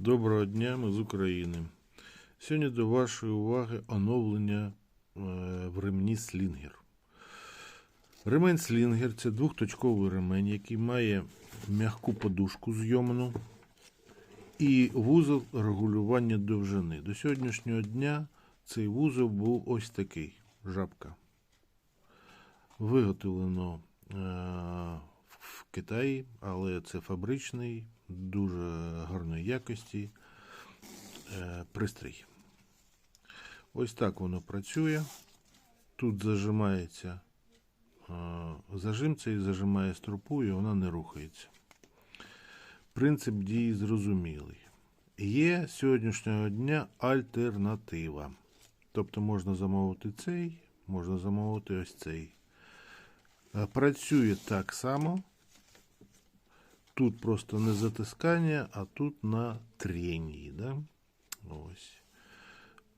Доброго дня, ми з України. Сьогодні до вашої уваги оновлення е, в ремні слінгер. Ремень слінгер це двохточковий ремень, який має м'яку подушку зйомну і вузол регулювання довжини. До сьогоднішнього дня цей вузол був ось такий жабка. Виготовлено е, Китаї, але це фабричний, дуже гарної якості е, пристрій. Ось так воно працює. Тут зажимається е, зажим цей зажимає струпу і вона не рухається. Принцип дії зрозумілий. Є сьогоднішнього дня альтернатива. Тобто можна замовити цей, можна замовити ось цей. Е, Працює так само. Тут просто не затискання, а тут на тренії. Да? Ось.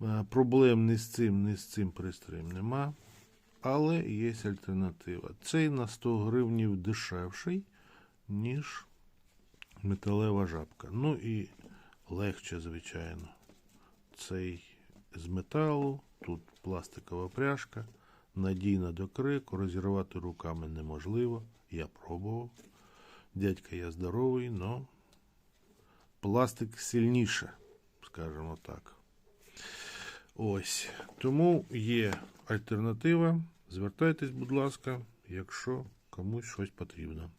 Е, Проблем ні з цим, ні з цим пристроєм нема. Але є альтернатива. Цей на 100 гривнів дешевший, ніж металева жабка. Ну і легше, звичайно. Цей з металу, тут пластикова пряжка, надійна до крику, розірвати руками неможливо. Я пробував. Дядька я здоровий, но пластик сильніше, скажімо так. Ось. Тому є альтернатива. Звертайтесь, будь ласка, якщо комусь щось потрібно.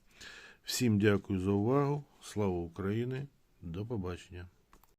Всім дякую за увагу. Слава Україні! До побачення!